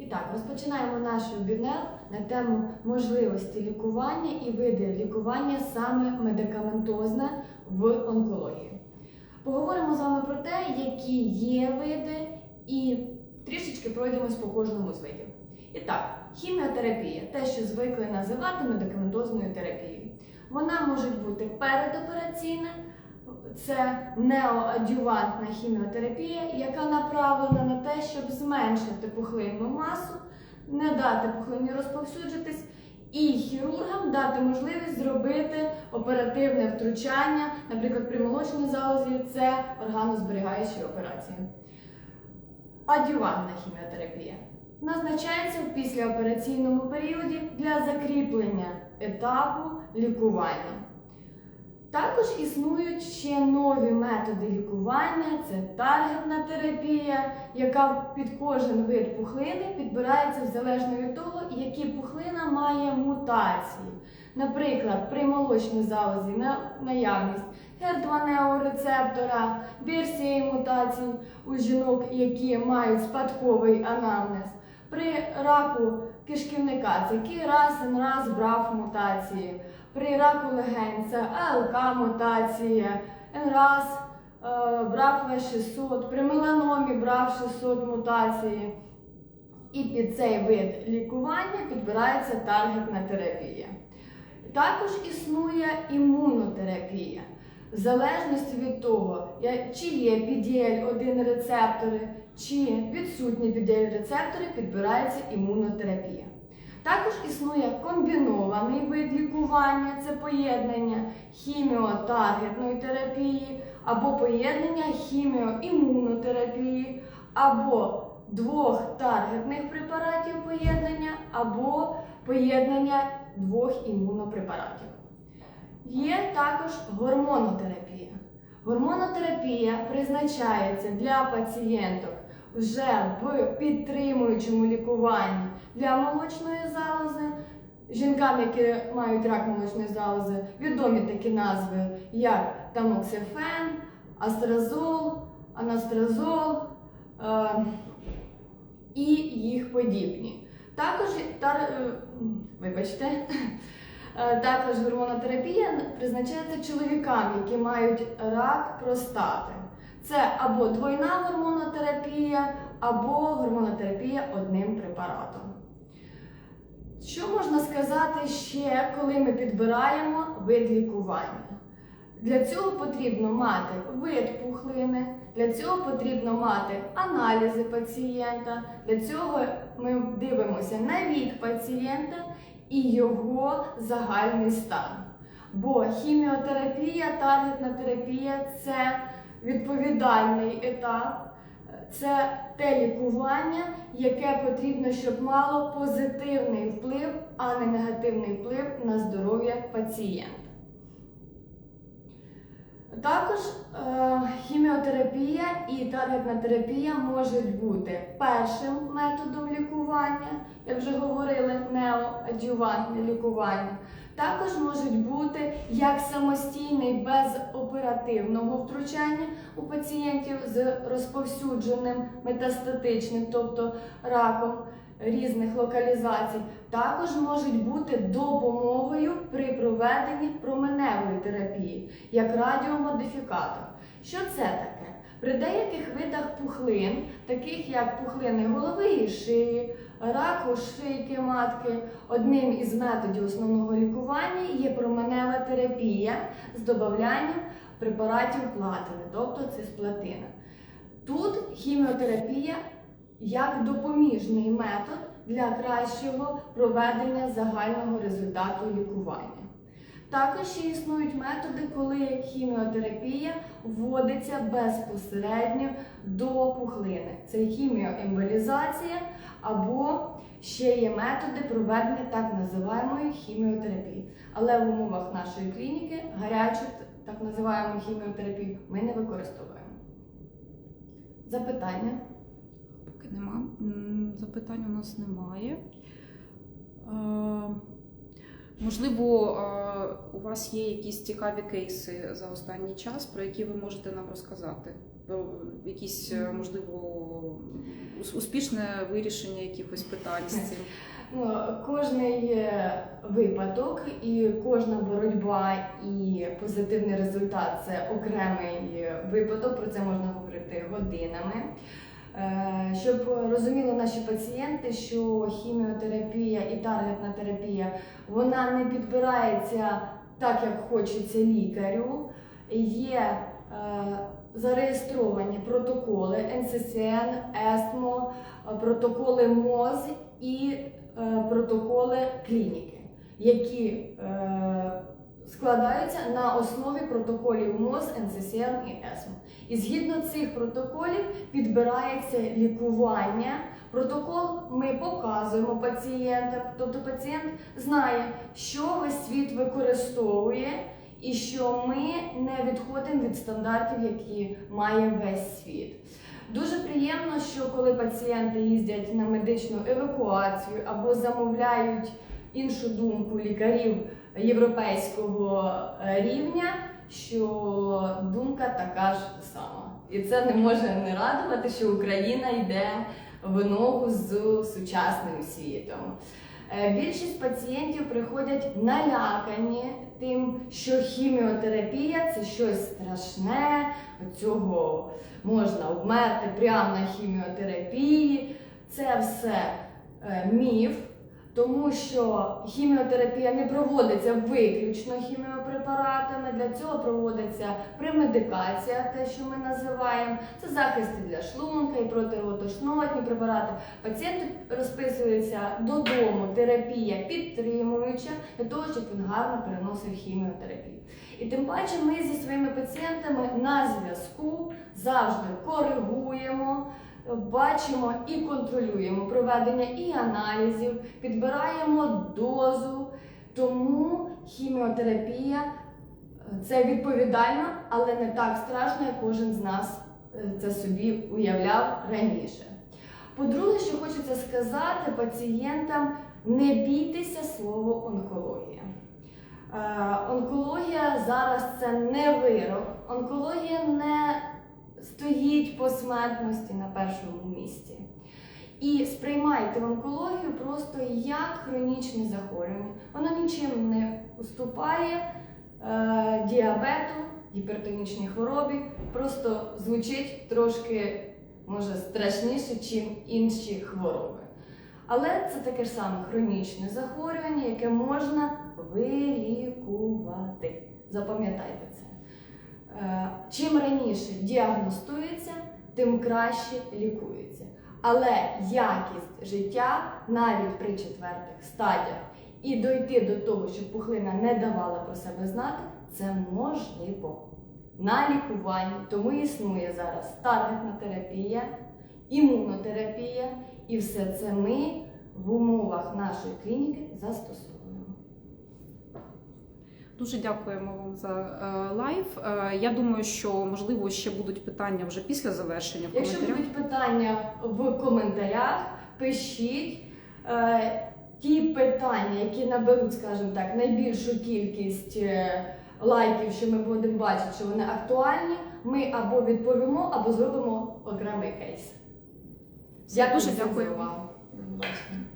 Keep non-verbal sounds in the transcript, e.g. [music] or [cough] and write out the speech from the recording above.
І так, розпочинаємо наш вебінар на тему можливості лікування і види лікування саме медикаментозне в онкології. Поговоримо з вами про те, які є види, і трішечки пройдемось по кожному з видів. І так, хіміотерапія, те, що звикли називати медикаментозною терапією. Вона може бути передопераційна, це неоадювантна хіміотерапія, яка направлена на те, щоб зменшити пухлинну масу, не дати пухлині розповсюджитись, і хірургам дати можливість зробити оперативне втручання, наприклад, при молочній залозі це органозберігаючі операції. Адювантна хіміотерапія назначається в післяопераційному періоді для закріплення етапу лікування. Також існують ще нові методи лікування, це таргетна терапія, яка під кожен вид пухлини підбирається залежно від того, які пухлина має мутації. Наприклад, при молочній залозі на наявність HER2 рецептора, BRCA мутацій у жінок, які мають спадковий анамнез. При раку кишківника це раз раз брав мутації. При раку легень це АЛК мутація, НРАС е, брав В600, при меланомі брав 600 мутації. І під цей вид лікування підбирається таргетна терапія. Також існує імунотерапія. В залежності від того, чи є PDL-1 рецептори, чи відсутні PDL-рецептори, підбирається імунотерапія. Також існує комбінований вид лікування, це поєднання хіміотаргетної терапії або поєднання хіміоімунотерапії, або двох таргетних препаратів поєднання, або поєднання двох імунопрепаратів. Є також гормонотерапія. Гормонотерапія призначається для пацієнток вже в підтримуючому лікуванні для молочної залози. Жінкам, які мають рак молочної залози, відомі такі назви, як тамоксифен, астразол, анастразол е, і їх подібні. Також тар, е, вибачте, Е, Також гормонотерапія призначається чоловікам, які мають рак простати. Це або двойна гормонотерапія, або гормонотерапія одним препаратом. Що можна сказати ще, коли ми підбираємо вид лікування? Для цього потрібно мати вид пухлини, для цього потрібно мати аналізи пацієнта, для цього ми дивимося на вік пацієнта і його загальний стан. Бо хіміотерапія, таргетна терапія це відповідальний етап, це те лікування, яке потрібно, щоб мало позитивний вплив, а не негативний вплив на здоров'я пацієнта. Також е, хіміотерапія і таргетна терапія можуть бути першим методом лікування, як вже говорили, неоадювантне лікування. Також можуть бути як самостійний без оперативного втручання у пацієнтів з розповсюдженим метастатичним, тобто раком різних локалізацій, також можуть бути допомогою при проведенні променевої терапії, як радіомодифікатор. Що це таке? При деяких видах пухлин, таких як пухлини голови і шиї, раку шийки матки, одним із методів основного лікування є променева терапія з додаванням препаратів платини, тобто цисплатина. Тут хіміотерапія як допоміжний метод для кращого проведення загального результату лікування. Також ще існують методи, коли хіміотерапія вводиться безпосередньо до пухлини. Це хіміоемболізація або ще є методи проведення так називаємої хіміотерапії. Але в умовах нашої клініки гарячу так називаємо хіміотерапію ми не використовуємо. Запитання? Поки нема. Запитань у нас немає. Можливо, у вас є якісь цікаві кейси за останній час, про які ви можете нам розказати? Про якісь, е, можливо, успішне вирішення якихось питань з цим. [laughs] Ну, кожний випадок і кожна боротьба і позитивний результат це окремий випадок. Про це можна говорити годинами. Е, Щоб розуміли наші пацієнти, що хіміотерапія і таргетна терапія вона не підбирається так, як хочеться лікарю. Є е, зареєстровані протоколи НССН, ЕСТМО, е, протоколи МОЗ і е, протоколи клініки, які складаються на основі протоколів МОЗ, НССН і ЕСМО. І згідно цих протоколів підбирається лікування. Протокол ми показуємо пацієнтам, тобто пацієнт знає, що весь світ використовує, і що ми не відходимо від стандартів, які має весь світ. Дуже приємно, що коли пацієнти їздять на медичну евакуацію або замовляють іншу думку лікарів європейського е, рівня, що думка така ж сама. І це не може не радувати, що Україна йде в ногу з сучасним світом. Е, Більшість пацієнтів приходять налякані тим, що хіміотерапія це щось страшне, цього можна вмерти прямо на хіміотерапії. Це все е, міф, тому що хіміотерапія не проводиться виключно хіміопрепаратами. Для цього проводиться премедикація, те, що ми називаємо. Це захисти для шлунка і противотошнотні препарати. Пацієнт розписується додому терапія підтримуюча для того, щоб він гарно переносив хіміотерапію. І тим паче ми зі своїми пацієнтами на зв'язку завжди коригуємо, бачимо і контролюємо проведення і аналізів, підбираємо дозу. Тому хіміотерапія е, це відповідально, але не так страшно, як кожен з нас е, це собі уявляв раніше. По-друге, що хочеться сказати пацієнтам, не бійтеся слово онкологія. Е, Онкологія зараз це не вирок. Онкологія не стоїть по смертності на першому місці. І сприймайте онкологію просто як хронічне захворювання. Воно нічим не уступає е, діабету, гіпертонічній хворобі. Просто звучить трошки, може, страшніше, ніж інші хвороби. Але це таке ж саме хронічне захворювання, яке можна вилікувати. Запам'ятайте це. Е, Чим раніше діагностується, тим краще лікується. Але якість життя навіть при четвертих стадіях і дойти до того, щоб пухлина не давала про себе знати, це можливо. На лікуванні тому існує зараз таргетна терапія, імунотерапія, і все це ми в умовах нашої клініки застосовуємо. Дуже дякуємо вам за е, лайв. Е, я думаю, що можливо ще будуть питання вже після завершення в Якщо будуть питання в коментарях, пишіть. Е, ті питання, які наберуть, скажімо так, найбільшу кількість лайків, що ми будемо бачити, що вони актуальні, ми або відповімо, або зробимо окремий кейс. Все, дуже дякую. побачення.